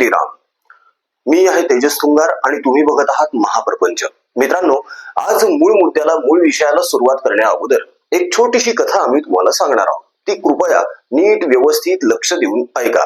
श्रीराम. मी आहे तेजस तुंगार आणि तुम्ही बघत आहात महाप्रपंच. मित्रांनो आज मूळ मुद्द्याला मूळ विषयाला सुरुवात करण्या अगोदर एक छोटीशी कथा आम्ही तुम्हाला सांगणार आहोत. ती कृपया नीट व्यवस्थित लक्ष देऊन ऐका.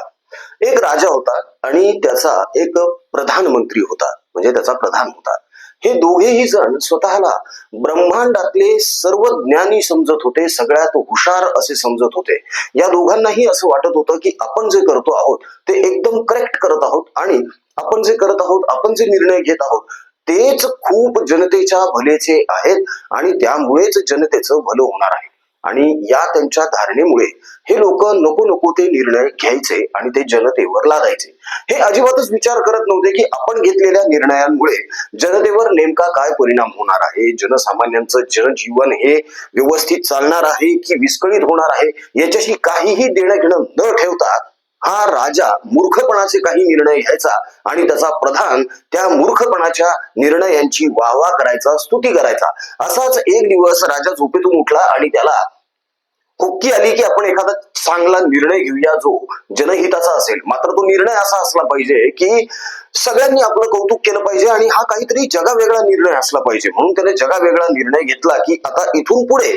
एक राजा होता आणि त्याचा एक प्रधानमंत्री होता. म्हणजे त्याचा प्रधान होता. हे दोघेही जण स्वतःला ब्रह्मांडातले सर्व ज्ञानी समजत होते सगळ्यात हुशार असे समजत होते. या दोघांनाही असं वाटत होतं की आपण जे करतो आहोत ते एकदम करेक्ट करत आहोत आणि आपण जे करत आहोत आपण जे निर्णय घेत आहोत तेच खूप जनतेच्या भलेचे आहेत आणि त्यामुळेच जनतेचं भलं होणार आहे. आणि या त्यांच्या धारणेमुळे हे लोक नको नको ते निर्णय घ्यायचे आणि ते जनतेवर लादायचे. हे अजिबातच विचार करत नव्हते की आपण घेतलेल्या निर्णयांमुळे जनतेवर नेमका काय परिणाम होणार आहे? जनसामान्यांचं जनजीवन हे व्यवस्थित चालणार आहे की विस्कळीत होणार आहे? याच्याशी काहीही देणं घेणं न ठेवता हा राजा मूर्खपणाचे काही निर्णय घ्यायचा आणि त्याचा प्रधान त्या मूर्खपणाच्या निर्णयांची वाहवा करायचा स्तुती करायचा. असाच एक दिवस राजा झोपेतून उठला आणि त्याला हुक्की आली की आपण एखादा चांगला निर्णय घेऊया जो जनहिताचा असेल. मात्र तो निर्णय असा असला पाहिजे की सगळ्यांनी आपलं कौतुक केलं पाहिजे आणि हा काहीतरी जगावेगळा निर्णय असला पाहिजे. म्हणून त्याने जगावेगळा निर्णय घेतला की आता इथून पुढे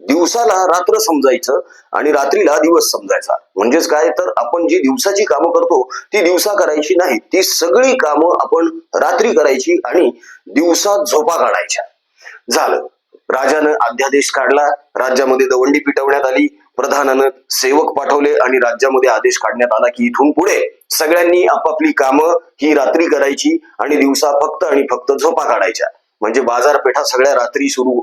दिवसाला रात्र समजायचं आणि रात्रीला दिवस समजायचा. म्हणजेच काय? तर आपण जी दिवसाची कामं करतो ती दिवसा करायची नाही. ती सगळी कामं आपण रात्री करायची आणि दिवसा झोपा काढायच्या. झालं. राजानं अध्यादेश काढला. राज्यामध्ये दवंडी पिटवण्यात आली. प्रधानानं सेवक पाठवले आणि राज्यामध्ये आदेश काढण्यात आला की इथून पुढे सगळ्यांनी आपापली कामं ही रात्री करायची आणि दिवसा फक्त आणि फक्त झोपा काढायच्या. म्हणजे बाजारपेठा सगळ्या रात्री सुरू.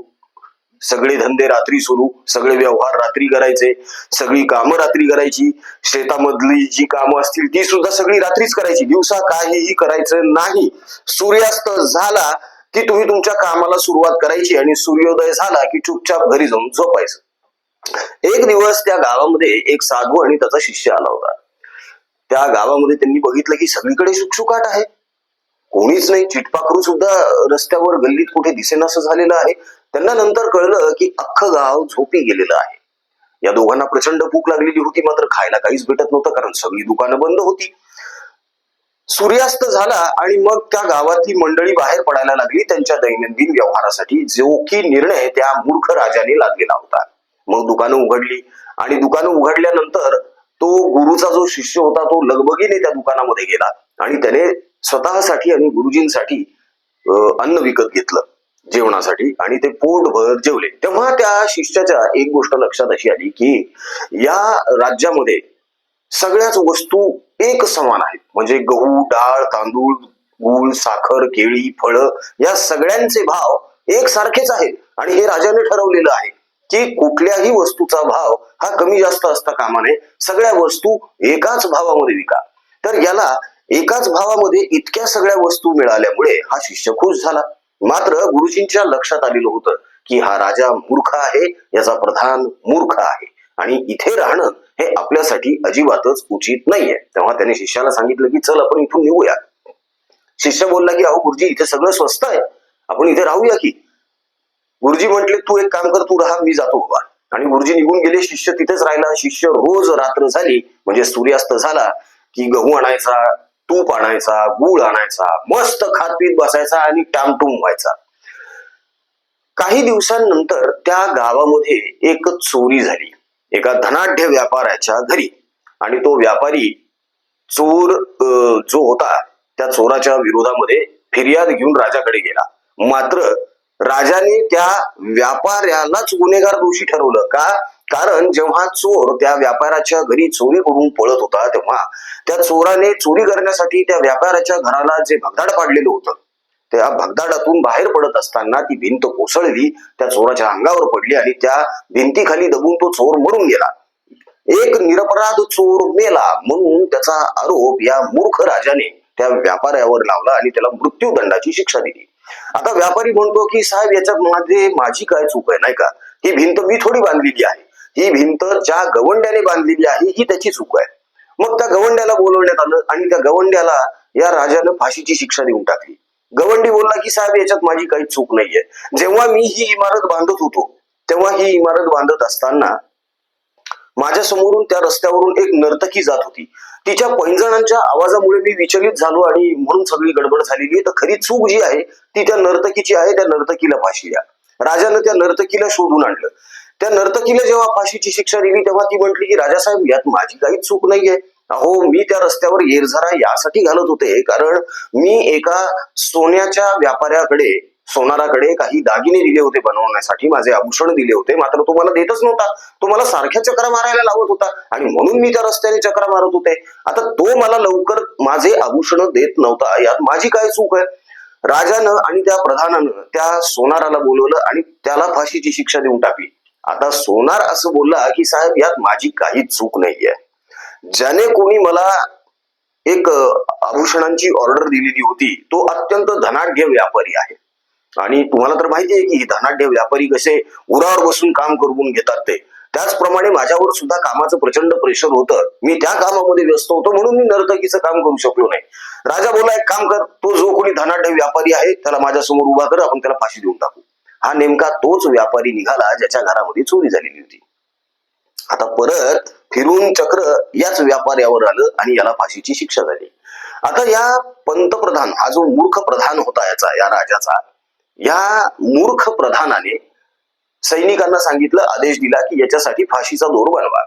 सगळे धंदे रात्री सुरू. सगळे व्यवहार रात्री करायचे. सगळी कामं रात्री करायची. शेतामधली जी कामं असतील ती सुद्धा सगळी रात्रीच करायची. दिवसा काहीही करायचं नाही. सूर्यास्त झाला की तुम्ही तुमच्या कामाला सुरुवात करायची आणि सूर्योदय झाला की चुपचाप घरी जाऊन झोपायचं. एक दिवस त्या गावामध्ये एक साधू आणि त्याचा शिष्य आला होता. त्या गावामध्ये त्यांनी बघितलं की सगळीकडे शुकशुकाट आहे. कोणीच नाही. चिटपाखरू सुद्धा रस्त्यावर गल्लीत कुठे दिसेनासं झालेलं आहे. त्यांना नंतर कळलं की अख्खं गाव झोपी गेलेलं आहे. या दोघांना प्रचंड भूक लागलेली होती. मात्र खायला काहीच भेटत नव्हतं कारण सगळी दुकानं बंद होती. सूर्यास्त झाला आणि मग त्या गावातली मंडळी बाहेर पडायला लागली त्यांच्या दैनंदिन व्यवहारासाठी. जो की निर्णय त्या मूर्ख राजाने लागलेला होता. मग दुकानं उघडली आणि दुकानं उघडल्यानंतर तो गुरुचा जो शिष्य होता तो लगबगीने त्या दुकानामध्ये गेला आणि त्याने स्वतःसाठी आणि गुरुजींसाठी अन्न विकत घेतलं जेवणासाठी आणि ते पोटभर जेवले. तेव्हा त्या शिष्याच्या एक गोष्ट लक्षात अशी आली की या राज्यामध्ये सगळ्याच वस्तू एक समान आहेत. म्हणजे गहू डाळ तांदूळ गूळ साखर केळी फळं या सगळ्यांचे भाव एक सारखेच आहेत. आणि हे राजाने ठरवलेलं आहे की कुठल्याही वस्तूचा भाव हा कमी जास्त असता कामा नये. सगळ्या वस्तू एकाच भावामध्ये विका. तर याला एकाच भावामध्ये इतक्या सगळ्या वस्तू मिळाल्यामुळे हा शिष्य खुश झाला. मात्र गुरुजींच्या लक्षात आलेलं होतं की हा राजा मूर्ख आहे याचा प्रधान मूर्ख आहे. आणि इथे राहणं हे आपल्यासाठी अजिबातच उचित नाहीये. तेव्हा त्याने शिष्याला सांगितलं की चल आपण इथून निघूया. शिष्य बोलला की अहो गुरुजी इथे सगळं स्वस्त आहे. आपण इथे राहूया की? गुरुजी म्हटले तू एक काम कर तू राहा मी जातो बाबा. आणि गुरुजी निघून गेले. शिष्य तिथेच राहिला. शिष्य रोज रात्र झाली म्हणजे सूर्यास्त झाला की गहू आणायचा तूप आणायचा गूळ आणायचा मस्त खात पीत बसायचा आणि टामटूम व्हायचा. काही दिवसांनंतर त्या गावामध्ये एक चोरी झाली. एका धनाढ्य व्यापाऱ्याच्या घरी. आणि तो व्यापारी चोर जो होता त्या चोराच्या विरोधामध्ये फिर्याद घेऊन राजाकडे गेला. मात्र राजाने त्या व्यापाऱ्यालाच गुन्हेगार दोषी ठरवलं का? कारण जेव्हा चोर त्या व्यापाऱ्याच्या घरी चोरी करून पळत होता तेव्हा त्या चोराने चोरी करण्यासाठी त्या व्यापाऱ्याच्या घराला जे भगदाड पाडलेलं होतं त्या भगदाडातून बाहेर पडत असताना ती भिंत कोसळली त्या चोराच्या अंगावर पडली आणि त्या भिंतीखाली दबून तो चोर मरून गेला. एक निरपराध चोर मेला म्हणून त्याचा आरोप या मूर्ख राजाने त्या व्यापाऱ्यावर लावला आणि त्याला मृत्यूदंडाची शिक्षा दिली. आता व्यापारी म्हणतो की साहेब याच्यात मध्ये माझी काय चूक आहे नाही का? ही भिंत मी थोडी बांधलेली आहे. ही भिंत ज्या गवंड्याने बांधलेली आहे ही त्याची चूक आहे. मग त्या गवंड्याला बोलवण्यात आलं आणि त्या गवंड्याला या राजानं फाशीची शिक्षा देऊन टाकली. गवंडी बोलला की साहेब याच्यात माझी काही चूक नाहीये. जेव्हा मी ही इमारत बांधत होतो तेव्हा ही इमारत बांधत असताना माझ्या समोरून त्या रस्त्यावरून एक नर्तकी जात होती. तिच्या पैंजणांच्या आवाजामुळे मी विचलित झालो आणि म्हणून सगळी गडबड झालेली आहे. तर खरी चूक जी आहे ती त्या नर्तकीची आहे त्या नर्तकीला फाशी द्या. राजानं त्या नर्तकीला शोधून आणलं. त्या नर्तकीला जेव्हा फाशीची शिक्षा दिली तेव्हा ती म्हटली की राजा साहेब यात माझी काहीच चूक नाहीये. अहो मी त्या रस्त्यावर येरझरा यासाठी घालत होते कारण मी एका सोन्याच्या व्यापाऱ्याकडे सोनाराकडे काही दागिने दिले होते बनवण्यासाठी माझे आभूषण दिले होते मात्र तो मला देतच नव्हता. तो मला सारख्या चक्रा मारायला लावत होता आणि म्हणून मी त्या रस्त्याने चक्रा मारत होते. आता तो मला लवकर माझे आभूषण देत नव्हता यात माझी काय चूक आहे? राजानं आणि त्या प्रधानानं त्या सोनाराला बोलवलं आणि त्याला फाशीची शिक्षा देऊन टाकली. आता सोनार असं बोलला की साहेब यात माझी काहीच चूक नाहीये. ज्याने कोणी मला एक आभूषणांची ऑर्डर दिलेली होती तो अत्यंत धनाढ्य व्यापारी आहे. आणि तुम्हाला तर माहिती आहे की धनाढ्य व्यापारी कसे उरावर बसून काम करून घेतात ते. त्याचप्रमाणे माझ्यावर सुद्धा कामाचं प्रचंड प्रेशर होतं. मी त्या कामामध्ये व्यस्त होतो म्हणून मी नर्तकीचं काम करू शकलो नाही. राजा बोला एक काम कर तो जो कोणी धनाढ्य व्यापारी आहे त्याला माझ्यासमोर उभा कर आपण त्याला फाशी देऊन टाकू. हा नेमका तोच व्यापारी निघाला ज्याच्या घरामध्ये चोरी झालेली होती. आता परत फिरून चक्र याच व्यापाऱ्यावर आलं आणि याला फाशीची शिक्षा झाली. आता या पंतप्रधान हा जो मूर्ख प्रधान होता याचा या राजाचा या मूर्ख प्रधानाने सैनिकांना सांगितलं आदेश दिला की याच्यासाठी फाशीचा दोर बनवा.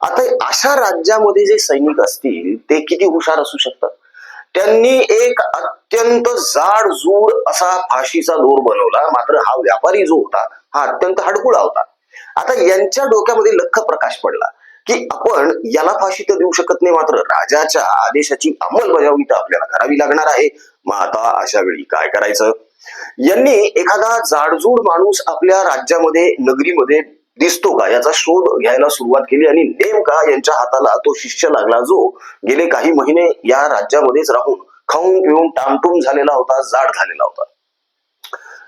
आता अशा राज्यामध्ये जे सैनिक असतील ते किती हुशार असू शकतात? त्यांनी एक अत्यंत जाडजूड असा फाशीचा दोर बनवला. मात्र हा व्यापारी जो होता हा अत्यंत हडकुळा होता. आता यांच्या डोक्यामध्ये लख प्रकाश पडला की आपण याला फाशी तर देऊ शकत नाही. मात्र राजाच्या आदेशाची अंमलबजावणी तर आपल्याला करावी लागणार आहे. मग आता अशा वेळी काय करायचं? यांनी एखादा जाडजूड माणूस आपल्या राज्यामध्ये नगरीमध्ये दिसतो का? याचा शोध घ्यायला सुरुवात केली आणि नेमका यांच्या हाताला तो शिष्य लागला जो गेले काही महिने या राज्यामध्येच राहून खाऊन पिऊन टामटूम झालेला होता जाड झालेला होता.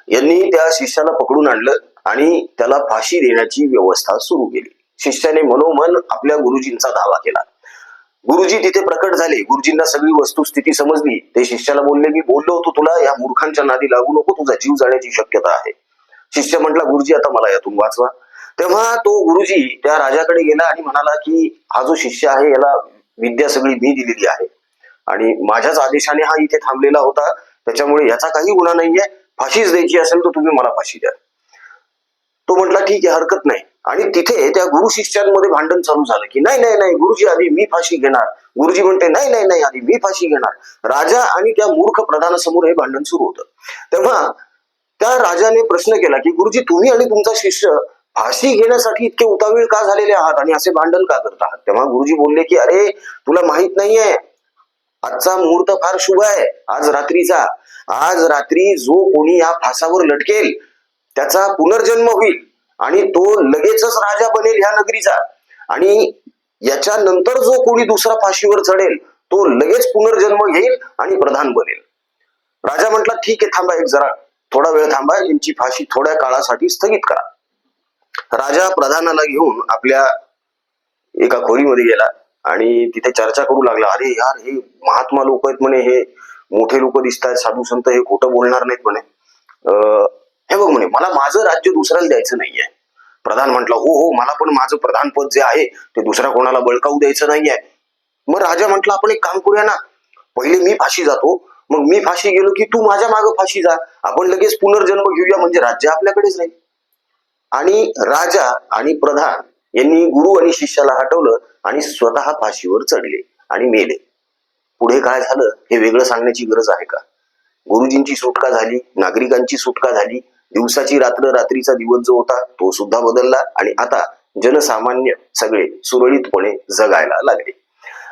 यांनी त्या शिष्याला पकडून आणलं. आणि त्याला फाशी देण्याची व्यवस्था सुरू केली. शिष्याने मनोमन आपल्या गुरुजींचा दावा केला. गुरुजी तिथे प्रकट झाले. गुरुजींना सगळी वस्तुस्थिती समजली. ते शिष्याला बोलले मी बोललो होतो तुला या मूर्खांच्या नादी लागू नको तुझा जीव जाण्याची शक्यता आहे. शिष्य म्हटला गुरुजी आता मला यातून वाचवा. तेव्हा तो गुरुजी त्या राजाकडे गेला आणि म्हणाला की हा जो शिष्य आहे याला विद्या सगळी मी दिलेली आहे. आणि माझ्याच आदेशाने हा इथे थांबलेला होता. त्याच्यामुळे याचा काही गुन्हा नाहीये. फाशीच द्यायची असेल तर तुम्ही मला फाशी द्या. तो म्हटला ठीक आहे हरकत नाही. आणि तिथे त्या गुरु शिष्यांमध्ये भांडण चालू झालं की नाही नाही नाही गुरुजी आधी मी फाशी घेणार. गुरुजी म्हणते नाही नाही नाही आधी मी फाशी घेणार. राजा आणि त्या मूर्ख प्रधानासमोर हे भांडण सुरू होतं. तेव्हा त्या राजाने प्रश्न केला की गुरुजी तुम्ही आणि तुमचा शिष्य फाशी घेण्यासाठी इतके उतावीळ का झालेले आहात आणि असे भांडण का करत आहात? तेव्हा गुरुजी बोलले की अरे तुला माहीत नाहीये आजचा मुहूर्त फार शुभ आहे आज रात्रीचा. आज रात्री जो कोणी या फासावर लटकेल त्याचा पुनर्जन्म होईल आणि तो लगेचच राजा बनेल ह्या नगरीचा. आणि याच्या नंतर जो कोणी दुसरा फाशीवर चढेल तो लगेच पुनर्जन्म घेईल आणि प्रधान बनेल. राजा म्हटला ठीक आहे थांबा एक जरा. थोडा वेळ थांबा यांची फाशी थोड्या काळासाठी स्थगित करा. राजा प्रधानाला घेऊन आपल्या एका खोलीमध्ये गेला आणि तिथे चर्चा करू लागला. अरे यार हे महात्मा लोक आहेत म्हणे हे मोठे लोक दिसत आहेत साधू संत हे खोटं बोलणार नाहीत म्हणे. अं, बघ म्हणे मला माझं राज्य दुसऱ्याला द्यायचं नाहीये. प्रधान म्हटलं हो हो मला पण माझं प्रधानपद जे आहे ते दुसऱ्या कोणाला बळकावू द्यायचं नाहीये. मग राजा म्हटलं आपण एक काम करूया ना. पहिले मी फाशी जातो. मग मी फाशी गेलो की तू माझ्या मागे फाशी जा. आपण लगेच पुनर्जन्म घेऊया म्हणजे राज्य आपल्याकडेच राहील. आणि राजा आणि प्रधान यांनी गुरु आणि शिष्याला हटवलं आणि स्वतः फाशीवर चढले आणि मेले. पुढे काय झालं हे वेगळं सांगण्याची गरज आहे का? गुरुजींची सुटका झाली नागरिकांची सुटका झाली दिवसाची रात्र रात्रीचा दिवस जो होता तो सुद्धा बदलला आणि आता जनसामान्य सगळे सुरळीतपणे जगायला लागले.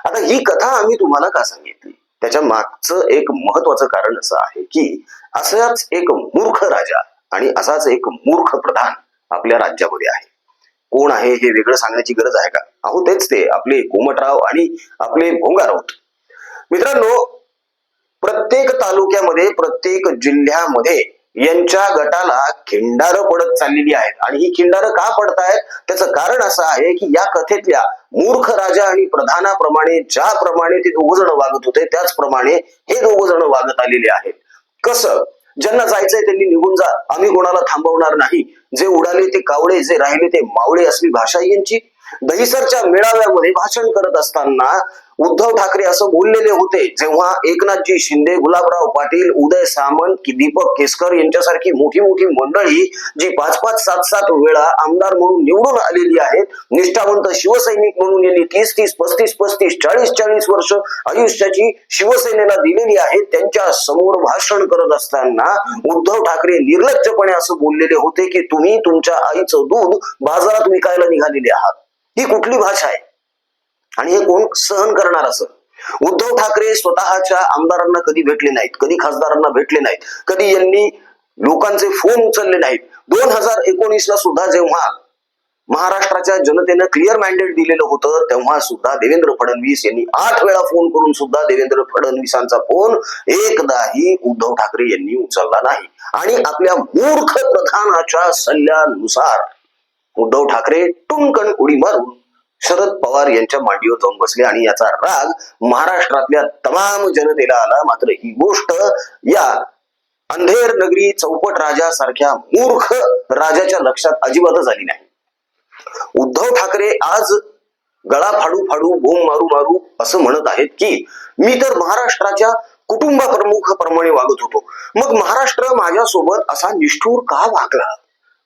आता ही कथा आम्ही तुम्हाला का सांगितली? त्याच्या मागचं एक महत्वाचं कारण असं आहे की असाच एक मूर्ख राजा आणि असाच एक मूर्ख प्रधान आपल्या राज्यामध्ये आहे. कोण आहे हे वेगळं सांगण्याची गरज आहे का? अहो तेच ते आपले कोमटराव आणि आपले भोंगारावत मित्रांनो प्रत्येक तालुक्यामध्ये प्रत्येक जिल्ह्यामध्ये यांच्या गटाला खिंडारं पडत चाललेली आहेत. आणि ही खिंडारं का पडतायत? त्याचं कारण असं आहे की या कथेतल्या मूर्ख राजा आणि प्रधानाप्रमाणे ज्याप्रमाणे ते दोघ जण वागत होते त्याचप्रमाणे हे दोघ जण वागत आलेले आहेत. कसं? ज्यांना जायचंय त्यांनी निघून जा. आम्ही कोणाला थांबवणार नाही. जे उडाले ते कावळे जे राहिले ते मावळे असली भाषा यांची. दहिसरच्या मेळाव्यामध्ये भाषण करत असताना उद्धव ठाकरे असं बोललेले होते. जेव्हा एकनाथजी शिंदे गुलाबराव पाटील उदय सामंत की दीपक केसकर यांच्यासारखी मोठी मोठी मंडळी जी पाच पाच सात सात वेळा आमदार म्हणून निवडून आलेली आहेत निष्ठावंत शिवसैनिक म्हणून यांनी तीस तीस पस्तीस पस्तीस चाळीस चाळीस वर्ष आयुष्याची शिवसेनेला दिलेली आहेत त्यांच्यासमोर भाषण करत असताना उद्धव ठाकरे निर्लज्जपणे असं बोललेले होते की तुम्ही तुमच्या आईचं दूध बाजारात विकायला निघालेले आहात. ही कुठली भाषा आहे? आणि हे कोण? सहन करणार असं. उद्धव ठाकरे स्वतःच्या आमदारांना कधी भेटले नाहीत कधी खासदारांना भेटले नाहीत कधी यांनी लोकांचे फोन उचलले नाहीत. दोन हजार एकोणीस ला सुद्धा जेव्हा महाराष्ट्राच्या जनतेनं क्लिअर मॅन्डेट दिलेलं होतं तेव्हा सुद्धा देवेंद्र फडणवीस यांनी आठ वेळा फोन करून सुद्धा देवेंद्र फडणवीसांचा फोन एकदाही उद्धव ठाकरे यांनी उचलला नाही. आणि आपल्या मूर्ख प्रधानाच्या सल्ल्यानुसार उद्धव ठाकरे टुंकण उडी मारून शरद पवार यांच्या मांडीवर जाऊन बसले आणि याचा राग महाराष्ट्रातल्या तमाम जनतेला आला. मात्र ही गोष्ट या अंधेर नगरी चौपट राजा सारख्या मूर्ख राजाच्या लक्षात अजिबातच आली नाही. उद्धव ठाकरे आज गळा फाडू फाडू बोम मारू मारू असं म्हणत आहेत की मी तर महाराष्ट्राच्या कुटुंबा प्रमुख प्रमाणे वागत होतो. मग महाराष्ट्र माझ्यासोबत असा निष्ठूर का वागला?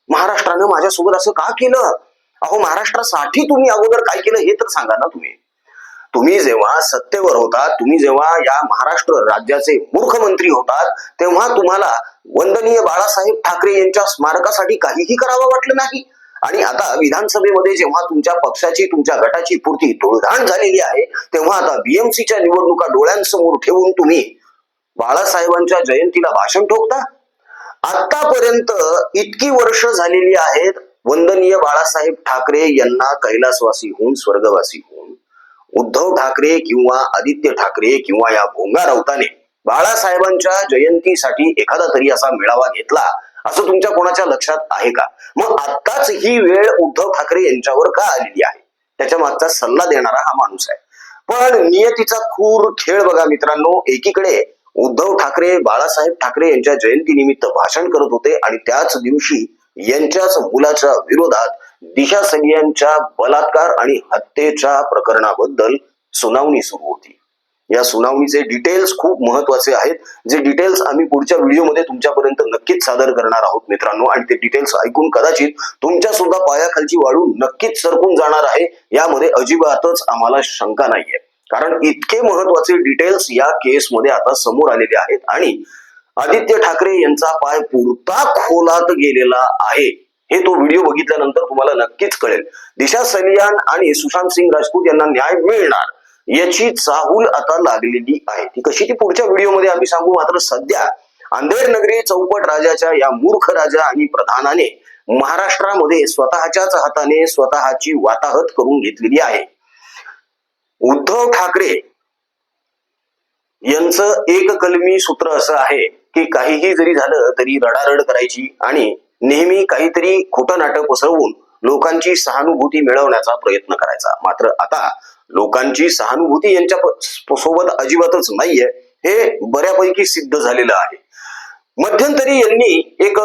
महाराष्ट्रानं माझ्यासोबत असं का केलं? अहो महाराष्ट्रासाठी तुम्ही अगोदर काय केलं हे तर सांगा ना तुम्ही. तुम्ही जेव्हा सत्तेवर होता तुम्ही जेव्हा या महाराष्ट्र राज्याचे मुख्यमंत्री होतात तेव्हा तुम्हाला वंदनीय बाळासाहेब ठाकरे यांच्या स्मारकासाठी काहीही करावं वाटलं नाही. आणि आता विधानसभेमध्ये जेव्हा तुमच्या पक्षाची तुमच्या गटाची पूर्ती तोडधाण झालेली आहे तेव्हा आता बीएमसीच्या निवडणुका डोळ्यांसमोर ठेवून तुम्ही बाळासाहेबांच्या जयंतीला भाषण ठोकता. आतापर्यंत इतकी वर्ष झालेली आहेत वंदनीय बाळासाहेब ठाकरे यांना कैलासवासी होऊन स्वर्गवासी होऊन उद्धव ठाकरे किंवा आदित्य ठाकरे किंवा या भोंगा राऊताने बाळासाहेबांच्या जयंतीसाठी एखादा तरी असा मेळावा घेतला असं तुमच्या कोणाच्या लक्षात आहे का? मग आताच ही वेळ उद्धव ठाकरे यांच्यावर का आलेली आहे? त्याच्या मागचा सल्ला देणारा हा माणूस आहे. पण नियतीचा खूर खेळ बघा मित्रांनो एकीकडे उद्धव ठाकरे बाळासाहेब ठाकरे यांच्या जयंतीनिमित्त भाषण करत होते आणि त्याच दिवशी यांच्याच मुलाच्या विरोधात दिशा यांच्या बलात्कार आणि हत्येच्या प्रकरणाबद्दल सुनावणी सुरू होती. या सुनावणीचे डिटेल्स खूप महत्त्वाचे आहेत. जे डिटेल्स आम्ही पुढच्या व्हिडिओमध्ये तुमच्यापर्यंत नक्कीच सादर करणार आहोत मित्रांनो. आणि ते डिटेल्स ऐकून कदाचित तुमच्या सुद्धा पायाखालची वाळू नक्कीच सरकून जाणार आहे. यामध्ये अजिबातच आम्हाला शंका नाहीये. कारण इतके महत्त्वाचे डिटेल्स या केसमध्ये आता समोर आलेले आहेत. आणि आदित्य ठाकरे यांचा पाय पुरता खोलात गेलेला आहे. हे तो व्हिडिओ बघितल्यानंतर तुम्हाला नक्कीच कळेल. दिशा सलियान आणि सुशांत सिंग राजपूत यांना न्याय मिळणार याची चाहूल आता लागलेली आहे. ती कशी ती पुढच्या व्हिडिओमध्ये आम्ही सांगू? मात्र सध्या अंधेर नगरी चौपट राजाच्या या मूर्ख राजा आणि प्रधानाने महाराष्ट्रामध्ये स्वतःच्याच हाताने स्वतःची वाताहत करून घेतलेली आहे. उद्धव ठाकरे यांचं एक कलमी सूत्र असं आहे की काहीही जरी झालं तरी रडारड करायची आणि नेहमी काहीतरी खोटं नाटक पसरवून लोकांची सहानुभूती मिळवण्याचा प्रयत्न करायचा. मात्र आता लोकांची सहानुभूती यांच्या सोबत अजिबातच नाहीये हे बऱ्यापैकी सिद्ध झालेलं आहे. मध्यंतरी यांनी एक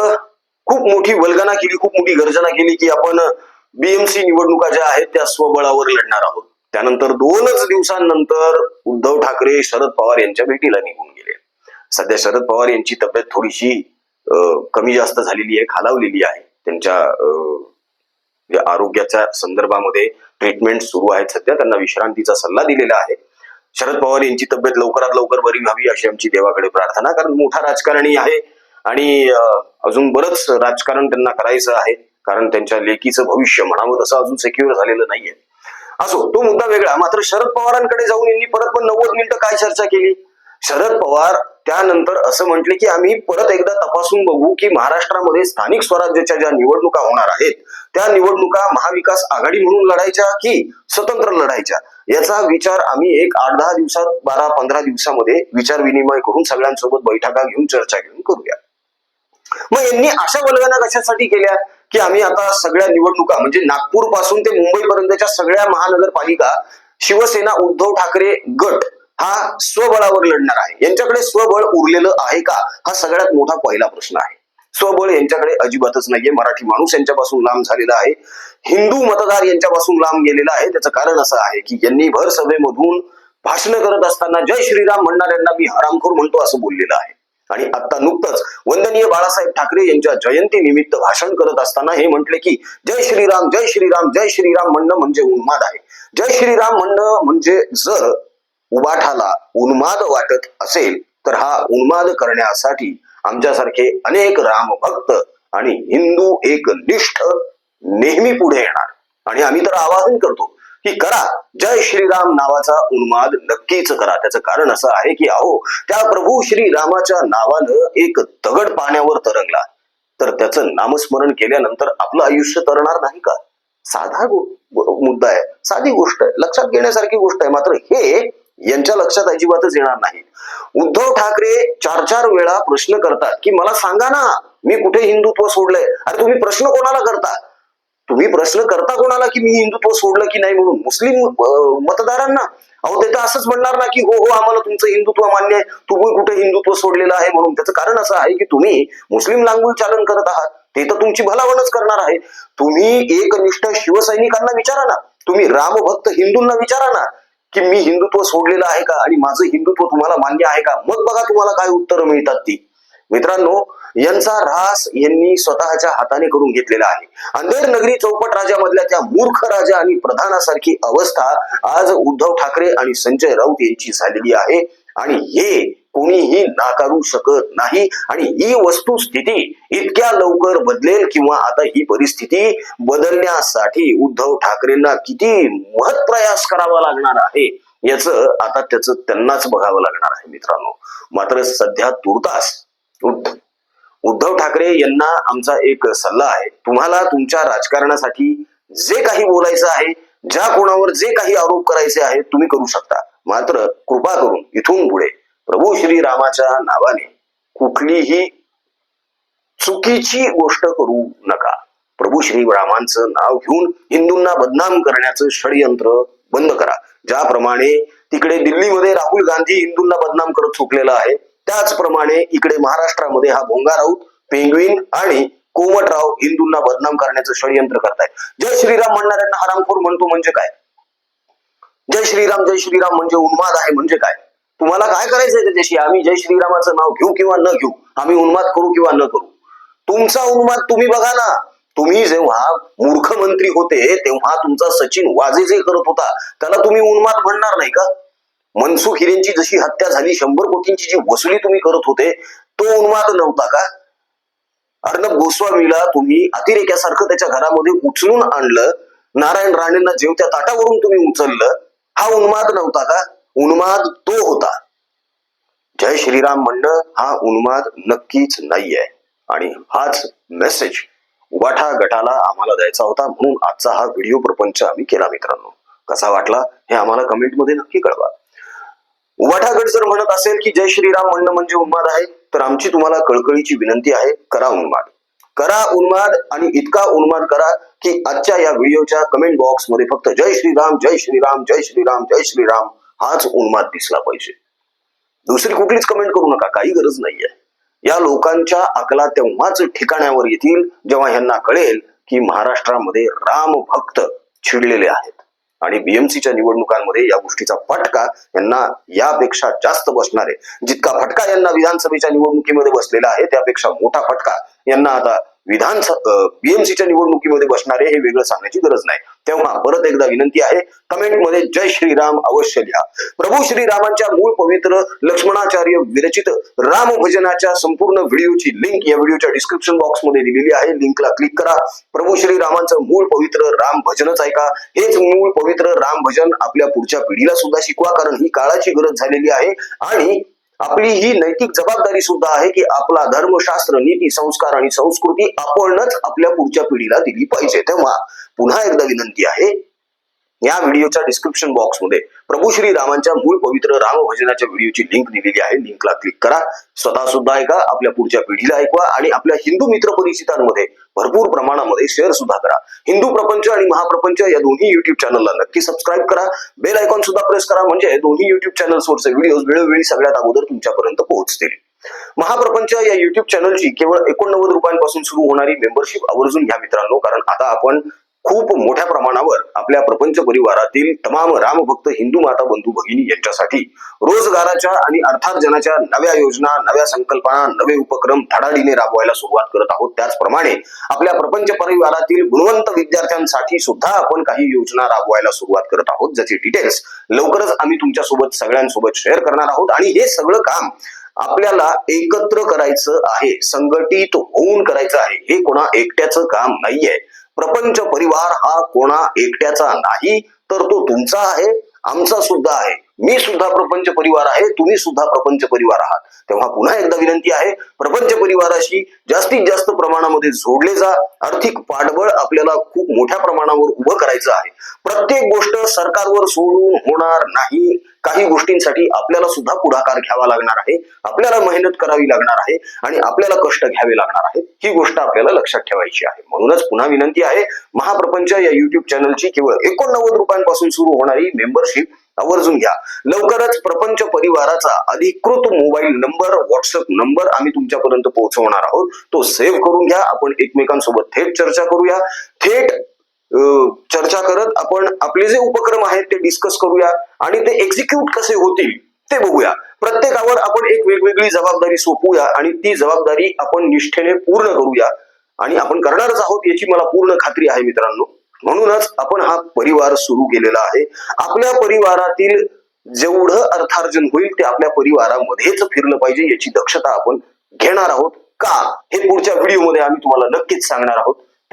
खूप मोठी वल्गना केली खूप मोठी गर्जना केली की आपण बीएमसी निवडणुका ज्या आहेत त्या स्वबळावर लढणार आहोत. त्यानंतर दोनच दिवसांनंतर उद्धव ठाकरे शरद पवार यांच्या भेटीला निघून गेले. सध्या शरद पवार यांची तब्येत थोडीशी अं, कमी जास्त झालेली आहे खालावलेली आहे. त्यांच्या अं, आरोग्याच्या संदर्भामध्ये ट्रीटमेंट सुरू आहेत सध्या. त्यांना विश्रांतीचा सल्ला दिलेला आहे. शरद पवार यांची तब्येत लवकरात लवकर बरी व्हावी अशी आमची देवाकडे प्रार्थना कारण मोठा राजकारणी आहे. आणि अजून बरंच राजकारण त्यांना करायचं आहे कारण त्यांच्या लेकीचं भविष्य म्हणावं तसं अजून सेक्युअर झालेलं नाहीये. असो तो मुद्दा वेगळा. मात्र शरद पवारांकडे जाऊन यांनी परत पण नव्वद मिनिटं काय चर्चा केली? शरद पवार त्यानंतर असं म्हटले की आम्ही परत एकदा तपासून बघू की महाराष्ट्रामध्ये स्थानिक स्वराज्याच्या ज्या निवडणुका होणार आहेत त्या निवडणुका महाविकास आघाडी म्हणून लढायच्या की स्वतंत्र लढायच्या? याचा विचार आम्ही एक आठ दहा दिवसात बारा पंधरा दिवसामध्ये विचार विनिमय करून सगळ्यांसोबत बैठका घेऊन चर्चा घेऊन करूया. मग यांनी अशा वल्गना कशासाठी केल्या? की आम्ही आता सगळ्या निवडणुका म्हणजे नागपूरपासून ते मुंबई पर्यंतच्या सगळ्या महानगरपालिका शिवसेना उद्धव ठाकरे गट हा स्वबळावर लढणार आहे. यांच्याकडे स्वबळ उरलेलं आहे का? हा सगळ्यात मोठा पहिला प्रश्न आहे. स्वबळ यांच्याकडे अजिबातच नाहीये. मराठी माणूस यांच्यापासून लांब झालेला आहे. हिंदू मतदार यांच्यापासून लांब गेलेला आहे. त्याचं कारण असं आहे की यांनी भर सभेमधून भाषण करत असताना जय श्रीराम म्हणणाऱ्यांना मी हरामखोर म्हणतो असं बोललेलं आहे. आणि आता नुकतंच वंदनीय बाळासाहेब ठाकरे यांच्या जयंती निमित्त भाषण करत असताना हे म्हटले की जय श्रीराम जय श्रीराम जय श्रीराम म्हणणं म्हणजे उन्माद आहे. जय श्रीराम म्हणणं म्हणजे जर उबाठाला उन्माद वाटत असेल तर हा उन्माद करण्यासाठी आमच्यासारखे अनेक राम भक्त आणि हिंदू एक निष्ठ नेहमी पुढे येणार. आणि आम्ही तर आवाहन करतो की करा. जय श्रीराम नावाचा उन्माद नक्कीच करा. त्याचं कारण असं आहे की अहो त्या प्रभू श्री रामाच्या नावानं एक दगड पाण्यावर तरंगला. तर त्याचं नामस्मरण केल्यानंतर आपलं आयुष्य तरणार नाही का? साधा मुद्दा आहे. साधी गोष्ट आहे. लक्षात घेण्यासारखी गोष्ट आहे. मात्र हे यांच्या लक्षात अजिबातच येणार नाही. उद्धव ठाकरे चार चार वेळा प्रश्न करतात की मला सांगा ना मी कुठे हिंदुत्व सोडलंय? अरे तुम्ही प्रश्न कोणाला करता? तुम्ही प्रश्न करता कोणाला की मी हिंदुत्व सोडलं की नाही म्हणून? मुस्लिम मतदारांना? अहो ते तर असंच म्हणणार ना की हो हो आम्हाला तुमचं हिंदुत्व मान्य आहे. तुम्ही कुठे हिंदुत्व सोडलेलं आहे म्हणून? त्याचं कारण असं आहे की तुम्ही मुस्लिम लांगुल चालन करत आहात. ते तर तुमची भलावणच करणार आहे. तुम्ही एकनिष्ठ शिवसैनिकांना विचारा ना. तुम्ही रामभक्त हिंदूंना विचारा ना की मी हिंदुत्व सोडलेलं आहे का? आणि माझं हिंदुत्व तुम्हाला मान्य आहे का? मग बघा तुम्हाला काय उत्तरं मिळतात ती. मित्रांनो यांचा ऱ्हास यांनी स्वतःच्या हाताने करून घेतलेला आहे. अंधेर नगरी चौपट राजामधल्या त्या मूर्ख राजा आणि प्रधानासारखी अवस्था आज उद्धव ठाकरे आणि संजय राऊत यांची झालेली आहे. आणि हे कोणीही नाकारू शकत नाही. आणि ही वस्तुस्थिती इतक्या लवकर बदलेल किंवा आता ही परिस्थिती बदलण्यासाठी उद्धव ठाकरेंना किती महत् प्रयास करावा लागणार आहे याच आता त्याच त्यांनाच बघावं लागणार आहे मित्रांनो. मात्र सध्या तुर्तास उद्धव ठाकरे यांना आमचा एक सल्ला आहे. तुम्हाला तुमच्या राजकारणासाठी जे काही बोलायचं आहे ज्या कोणावर जे काही आरोप करायचे आहेत तुम्ही करू शकता. मात्र कृपा करून इथून पुढे प्रभू श्री रामाच्या नावाने कुठलीही चुकीची गोष्ट करू नका. प्रभू श्री रामांचं नाव घेऊन हिंदूंना बदनाम करण्याचं षडयंत्र बंद करा. ज्याप्रमाणे तिकडे दिल्लीमध्ये राहुल गांधी हिंदूंना बदनाम करत चुकलेला आहे त्याचप्रमाणे इकडे महाराष्ट्रामध्ये हा भोंगा राऊत पेंग्विन आणि कोमटराव हिंदूंना बदनाम करण्याचं षडयंत्र करतायत. जय श्रीराम म्हणणाऱ्यांना हरामखोर म्हणतो म्हणजे काय? जय श्रीराम जय श्रीराम म्हणजे उन्माद आहे म्हणजे काय? तुम्हाला काय करायचंय त्याच्याशी? आम्ही जय श्रीरामाचं नाव घेऊ किंवा न घेऊ? आम्ही उन्माद करू किंवा न करू? तुमचा उन्माद तुम्ही बघा ना. तुम्ही जेव्हा मूर्खमंत्री होते तेव्हा तुमचा सचिन वाजे जे करत होता त्याला तुम्ही उन्माद म्हणणार नाही का? मनसुख हिरेंची जशी हत्या झाली शंभर कोटींची जी वसुली तुम्ही करत होते तो उन्माद नव्हता का? अर्णब गोस्वामीला तुम्ही अतिरेक्यासारखं त्याच्या घरामध्ये उचलून आणलं नारायण राणेंना जेवत्या ताटावरून तुम्ही उचललं हा उन्माद नव्हता का? उन्माद तो होता. जय श्रीराम म्हणणं हा उन्माद नक्कीच नाहीये. आणि हाच मेसेज उबाठा गटाला आम्हाला द्यायचा होता म्हणून आजचा हा व्हिडिओ प्रपंच आम्ही केला मित्रांनो. कसा वाटला हे आम्हाला कमेंटमध्ये नक्की कळवा. वठागड जर म्हणत असेल की जय श्रीराम म्हणणं म्हणजे उन्माद आहे तर आमची तुम्हाला कळकळीची विनंती आहे करा उन्माद. करा उन्माद आणि इतका उन्माद करा की आजच्या या व्हिडिओच्या कमेंट बॉक्समध्ये फक्त जय श्रीराम जय श्रीराम जय श्रीराम जय श्रीराम हाच उन्माद दिसला पाहिजे. दुसरी कुठलीच कमेंट करू नका काही गरज नाहीये. या लोकांच्या अकला तेव्हाच ठिकाण्यावर येतील जेव्हा यांना कळेल की महाराष्ट्रामध्ये राम भक्त छिडलेले आहेत. आणि बीएमसीच्या निवडणुकांमध्ये या गोष्टीचा फटका यांना यापेक्षा जास्त बसणार आहे. जितका फटका यांना विधानसभेच्या निवडणुकीमध्ये बसलेला आहे त्यापेक्षा मोठा फटका यांना आता विधान बीएमसीच्या निवडणुकीमध्ये बसणारे हे वेगळं सांगण्याची गरज नाही. तेव्हा परत एकदा विनंती आहे कमेंटमध्ये जय श्रीराम अवश्य लिहा. प्रभू श्रीरामांच्या मूळ पवित्र लक्ष्मणाचार्य विरचित राम भजनाच्या संपूर्ण व्हिडिओची लिंक या व्हिडिओच्या डिस्क्रिप्शन बॉक्समध्ये दिलेली आहे. लिंकला क्लिक करा. प्रभू श्रीरामांचं मूळ पवित्र राम भजनच ऐका. हेच मूळ पवित्र राम भजन आपल्या पुढच्या पिढीला सुद्धा शिकवा कारण ही काळाची गरज झालेली आहे. आणि आपली ही नैतिक जबाबदारी सुद्धा आहे की आपला धर्मशास्त्र नीती संस्कार आणि संस्कृती आपणच आपल्या पुढच्या पिढीला दिली पाहिजे. तेव्हा पुन्हा एकदा विनंती आहे या व्हिडिओच्या डिस्क्रिप्शन बॉक्समध्ये प्रभू श्री रामांच्या मूळ पवित्र राम भजनाच्या व्हिडिओची लिंक दिलेली आहे. लिंकला क्लिक करा. स्वतः सुद्धा ऐका आपल्या पुढच्या पिढीला ऐकवा आणि आपल्या हिंदू मित्र परिचितांमध्ये भरपूर प्रमाणामध्ये शेअर सुद्धा करा. हिंदू प्रपंच आणि महाप्रपंच या दोन्ही युट्यूब चॅनलला नक्की सबस्क्राईब करा. बेल आयकॉन सुद्धा प्रेस करा म्हणजे दोन्ही युट्यूब चॅनल्सवरचे व्हिडिओ वेळोवेळी सगळ्यात अगोदर तुमच्यापर्यंत पोहोचतील. महाप्रपंच या युट्यूब चॅनलची केवळ एकोणनव्वद रुपयांपासून सुरू होणारी मेंबरशिप आवर्जून घ्या मित्रांनो कारण आता आपण खूप मोठ्या प्रमाणावर आपल्या प्रपंच परिवारातील तमाम रामभक्त हिंदू माता बंधू भगिनी यांच्यासाठी रोजगाराच्या आणि अर्थार्जनाच्या नव्या योजना नव्या संकल्पना नवे उपक्रम धडाडीने राबवायला सुरुवात करत आहोत. त्याचप्रमाणे आपल्या प्रपंच परिवारातील गुणवंत विद्यार्थ्यांसाठी सुद्धा आपण काही योजना राबवायला सुरुवात करत आहोत. ज्याचे डिटेल्स लवकरच आम्ही तुमच्यासोबत सगळ्यांसोबत शेअर करणार आहोत. आणि हे सगळं काम आपल्याला एकत्र करायचं आहे संघटित होऊन करायचं आहे. हे कोणा एकट्याचं काम नाहीये. प्रपंच परिवार हा कोणा एकट्याचा नाही तर तो तुमचा आहे आमचा सुद्धा आहे. मी सुद्धा प्रपंच परिवार आहे तुम्ही सुद्धा प्रपंच परिवार आहात. तेव्हा पुन्हा एकदा विनंती आहे प्रपंच परिवाराशी जास्तीत जास्त प्रमाणामध्ये जोडले जा. आर्थिक पाठबळ आपल्याला खूप मोठ्या प्रमाणावर उभं करायचं आहे. प्रत्येक गोष्ट सरकारवर सोडून होणार नाही. काही गोष्टींसाठी आपल्याला सुद्धा पुढाकार घ्यावा लागणार आहे. आपल्याला मेहनत करावी लागणार आहे आणि आपल्याला कष्ट घ्यावे लागणार आहे ही गोष्ट आपल्याला लक्षात ठेवायची आहे. म्हणूनच पुन्हा विनंती आहे महाप्रपंच या युट्यूब चॅनलची केवळ एकोणनव्वद रुपयांपासून सुरू होणारी मेंबरशिप आवर्जून घ्या. लवकरच प्रपंच परिवाराचा अधिकृत मोबाईल नंबर व्हॉट्सअप नंबर आम्ही तुमच्यापर्यंत पोहोचवणार आहोत. तो सेव्ह करून घ्या. आपण एकमेकांसोबत थेट चर्चा करूया. थेट चर्चा करत आपण आपले जे उपक्रम आहेत ते डिस्कस करूया आणि ते एक्झिक्यूट कसे होतील ते बघूया. प्रत्येकावर आपण एक वेगवेगळी जबाबदारी सोपूया आणि ती जबाबदारी आपण निष्ठेने पूर्ण करूया. आणि आपण करणारच आहोत याची मला पूर्ण खात्री आहे मित्रांनो. म्हणूनच आपण हा परिवार सुरू केलेला आहे. आपल्या परिवारातील जेवढं अर्थार्जन होईल ते आपल्या परिवारामध्येच फिरलं पाहिजे याची दक्षता आपण घेणार आहोत. का? हे पुढच्या व्हिडिओमध्ये आम्ही तुम्हाला नक्कीच सांगणार आहोत.